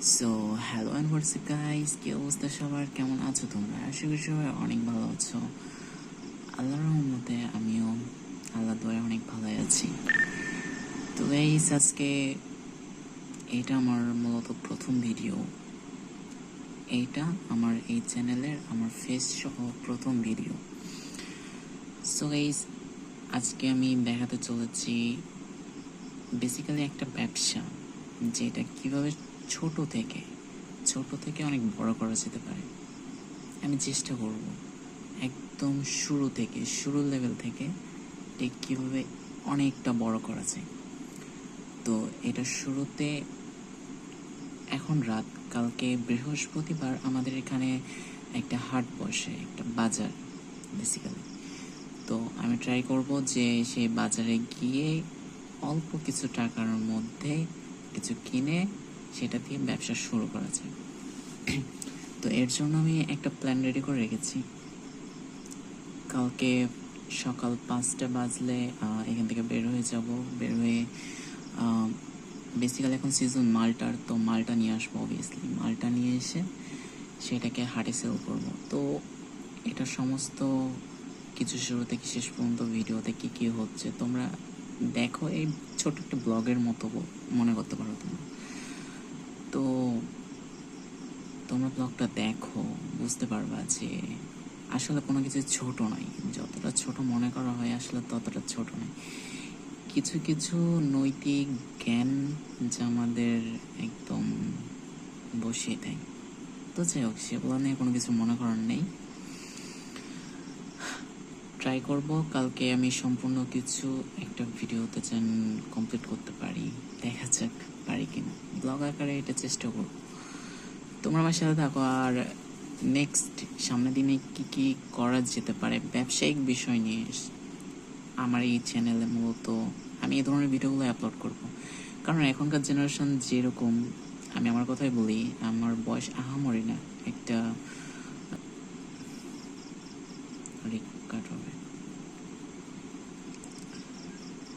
So hello and WhatsApp guys কি অবস্থা সবার? কেমন আছো তোমরা? আশা করি সবাই অনেক ভালো আছো। আল্লাহর রহমতে আমিও আল্লাহ দয়া অনেক ভালোই আছি। তো গাইস আজকে এটা আমার মূলত প্রথম ভিডিও এইটা আমার এই চ্যানেলের আমার ফেস সহ প্রথম ভিডিও সো গাইস আজকে আমি দেখাতে চলেছি বেসিক্যালি একটা ব্যবসা। যেটা কীভাবে ছোট থেকে ছোট থেকে অনেক বড় করা যেতে পারে। আমি চেষ্টা করব একদম শুরু থেকে শুরু লেভেল থেকে ঠিক কীভাবে অনেকটা বড় করা যায়। তো এটা শুরুতে এখন রাত, কালকে বৃহস্পতিবার আমাদের এখানে একটা হাট বসে, একটা বাজার বেসিক্যালি তো আমি ট্রাই করব যে সেই বাজারে গিয়ে অল্প কিছু টাকার মধ্যে কিছু কিনে সেটা দিয়ে ব্যবসা শুরু করা যায়। তো এর জন্য আমি একটা প্ল্যান রেডি করে রেখেছি। কালকে সকাল পাঁচটা বাজলে এখান থেকে বের হয়ে যাব। বের হয়ে বেসিক্যালি এখন সিজন মালটার, তো মালটা নিয়ে আসব অবভিয়াসলি মালটা নিয়ে এসে সেটাকে হাটে সেল করব। তো এটা সমস্ত কিছু শুরু থেকে শেষ পর্যন্ত ভিডিওতে কী কী হচ্ছে, তোমরা দেখো। এই ছোট একটা ব্লগের মতো মনে করতে পারো তোমরা। তো তোমরা ব্লগটা দেখো, বুঝতে পারবা যে আসলে কোনো কিছু ছোট নয়। যতটা ছোট মনে করা হয় আসলে ততটা ছোট নয়। কিছু কিছু নৈতিক জ্ঞান যা আমাদের একদম বসিয়ে দেয়। তো যাই হোক, সেগুলো নিয়ে কোনো কিছু মনে করার নেই। ট্রাই করব, কালকে আমি সম্পূর্ণ কিছু একটা ভিডিওতে যেন কমপ্লিট করতে পারি। দেখা যাক পারি কিনা। ব্লগ আকারে এটা চেষ্টা করব। তোমরা আমার সাথে থাকো আর নেক্সট সামনের দিনে কি কি করা যেতে পারে ব্যবসায়িক বিষয় নিয়ে আমার এই চ্যানেলে মূলত আমি এই ধরনের ভিডিওগুলো আপলোড করব। কারণ এখনকার জেনারেশন যেরকম, আমি আমার কথাই বলি, আমার বয়স আহামরি না, একটা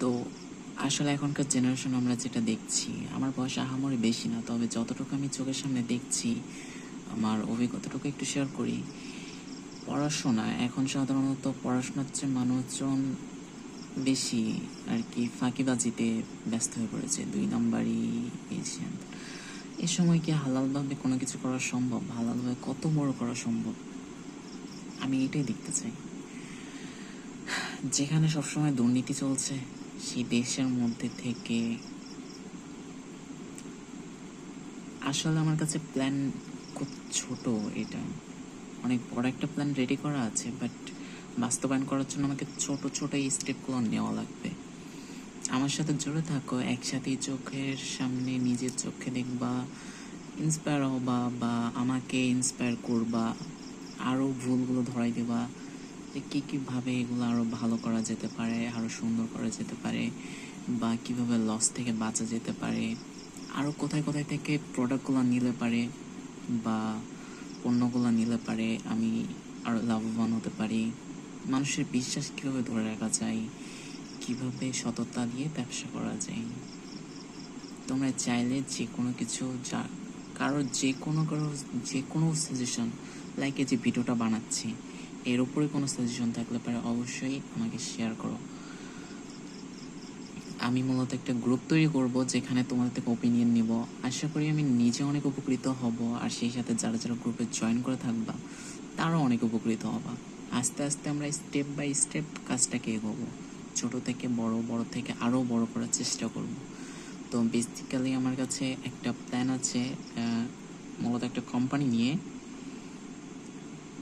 তো আসলে এখনকার জেনারেশন আমরা যেটা দেখছি, আমার বয়স আহামরি বেশি না, তবে যতটুকু আমি চোখের সামনে দেখছি, আমার অভিজ্ঞতাটুকু একটু শেয়ার করি। পড়াশোনা, এখন সাধারণত পড়াশোনার চেয়ে মানুষজন বেশি আর কি ফাঁকিবাজিতে ব্যস্ত হয়ে পড়েছে। দুই নাম্বারই এশিয়ান এই সময় কি হালালভাবে কোনো কিছু করা সম্ভব? হালালভাবে কত বড় করা সম্ভব? আমি এটাই দেখতে চাই। যেখানে সবসময় দুর্নীতি চলছে সেই দেশের মধ্যে থেকে। আসলে আমার কাছে প্ল্যান খুব ছোট এটা। অনেক বড় একটা প্ল্যান রেডি করা আছে বাট বাস্তবায়ন করার জন্য আমাকে ছোট ছোট এই স্টেপগুলো নেওয়া লাগবে। আমার সাথে জুড়ে থাকো একসাথেই চোখের সামনে নিজের চোখে দেখবা ইন্সপায়ার হবা বা আমাকে ইন্সপায়ার করবা আরও ভুলগুলো ধরাই দেবা। যে কী কীভাবে এগুলো আরও ভালো করা যেতে পারে আরও সুন্দর করা যেতে পারে, বা কীভাবে লস থেকে বাঁচা যেতে পারে? আরও কোথায় কোথায় থেকে প্রোডাক্টগুলো নিলে পারে, বা পণ্যগুলো নিলে পারে, আমি আরও লাভবান হতে পারি? মানুষের বিশ্বাস কীভাবে ধরে রাখা যায়? কীভাবে সততা দিয়ে ব্যবসা করা যায়? তোমরা চাইলে যে কোনো কিছু যা কারোর যে কোনো কারও যে কোনো সাজেশন লাইক এই যে ভিডিওটা বানাচ্ছি এর উপরে কোনো সাজেশন থাকলে পারে অবশ্যই আমাকে শেয়ার করো। আমি মূলত একটা গ্রুপ তৈরি করব যেখানে তোমাদের থেকে ওপিনিয়ন নিব। আশা করি আমি নিজে অনেক উপকৃত হব আর সেই সাথে যারা যারা গ্রুপে জয়েন করে থাকবা, তারাও অনেক উপকৃত হবা। আস্তে আস্তে আমরা স্টেপ বাই স্টেপ কাজটাকে এগোবো। ছোট থেকে বড় বড় থেকে আরও বড় করার চেষ্টা করব। তো বেসিক্যালি আমার কাছে একটা প্ল্যান আছে মূলত একটা কোম্পানি নিয়ে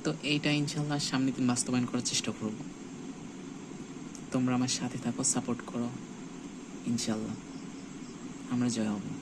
তো এইটা ইনশাল্লাহ সামনের দিন বাস্তবায়ন করার চেষ্টা করব। তোমরা আমার সাথে থাকো, সাপোর্ট করো ইনশাল্লাহ আমরা জয় হব।